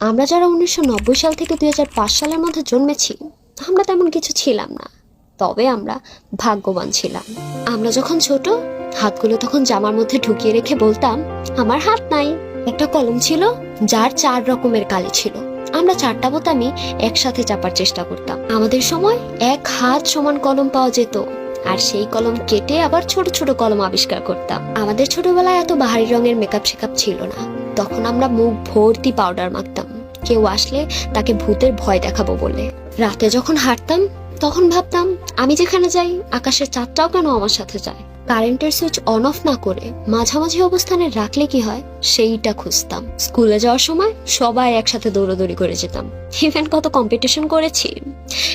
আমরা যারা উনিশশো নব্বই সাল থেকে দুই হাজার পাঁচ সালের মধ্যে জন্মেছি, আমরা তেমন কিছু ছিলাম না। তবে আমরা ভাগ্যবান ছিলাম। আমরা যখন ছোট, হাতগুলো তখন জামার মধ্যে ঢুকিয়ে রেখে বলতাম, আমার হাত নাই। একটা কলম ছিল, যার চার রকমের কালি ছিল। আমরা চারটা বোতামই একসাথে চাপার চেষ্টা করতাম। আমাদের সময় এক হাত সমান কলম পাওয়া যেত, আর সেই কলম কেটে আবার ছোট ছোট কলম আবিষ্কার করতাম। আমাদের ছোটবেলায় এত বাহারি রঙের মেকআপ শেকআপ ছিল না। তখন আমরা মুখ ভর্তি পাউডার মাখতাম। কেউ আসলে তাকে ভূতের ভয় দেখাবো বলে। রাতে যখন হাঁটতাম, তখন ভাবতাম, আমি যেখানে যাই, আকাশের চাঁদটাও কেন আমার সাথে যায়? কারেন্টের সুইচ অন অফ না করে মাঝামাঝি অবস্থানে রাখলে কি হয়? সেইটা খুঁজতাম। স্কুলে যাওয়ার সময় সবাই একসাথে দৌড়াদৌড়ি করে যেতাম। ইভেন কত কম্পিটিশন করেছি।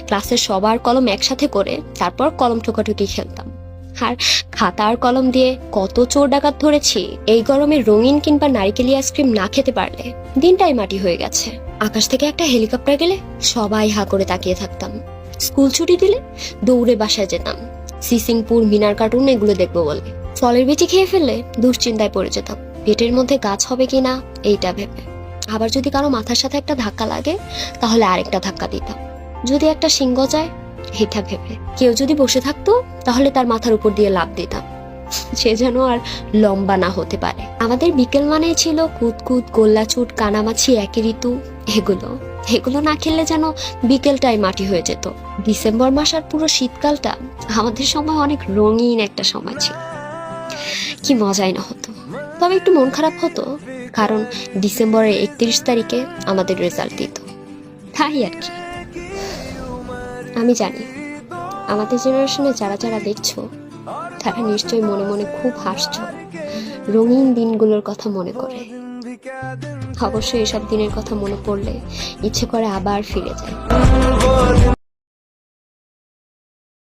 ক্লাসের সবার কলম একসাথে করে, তারপর কলম ঠোকাঠুকি খেলতাম। আর খাতা আর কলম দিয়ে কত চোর ডাকাত ধরেছি। এই গরমে রঙিন কিংবা নারিকেলি আইসক্রিম না খেতে পারলে দিনটাই মাটি হয়ে গেছে। আকাশ থেকে একটা হেলিকপ্টার গেলে সবাই হা করে তাকিয়ে থাকতাম। স্কুল ছুটি দিলে দৌড়ে বাসায় যেতাম। সিসিংপুর, মিনার কার্টুন এগুলো দেখব বলে। ফলের বিচি খেয়ে ফেললে দুশ্চিন্তায় পড়ে যেতাম। পেটের মধ্যে গাছ হবে কিনা, এইটা ভেবে। আবার যদি কারও মাথার সাথে একটা ধাক্কা লাগে, তাহলে আরেকটা ধাক্কা দিতাম। যদি একটা সিংহ যায় এটা ভেবে। কেউ যদি বসে থাকতো, তাহলে তার মাথার উপর দিয়ে লাভ দিতাম। সে যেন আর লম্বা না হতে পারে। আমাদের বিকেল মানে ছিল কুতকুত গোল্লাছুট কানামাছি, একই ঋতু। এগুলো এগুলো না খেললে যেন বিকেলটাই মাটি হয়ে যেত। ডিসেম্বর মাস আর পুরো শীতকালটা আমাদের সময় অনেক রঙিন একটা সময় ছিল। কি মজাই না হতো। তবে একটু মন খারাপ হতো, কারণ ডিসেম্বরের একত্রিশ তারিখে আমাদের রেজাল্ট দিত। তাই আর কি। আমি জানি। আমাদের জেনারেশনে যারা যারা দেখছ, তারা নিশ্চয়ই মনে মনে খুব হাসছ। রঙিন দিনগুলোর কথা মনে করে। অবশ্যই এসব দিনের কথা মনে পড়লে ইচ্ছে করে আবার ফিরে যায়।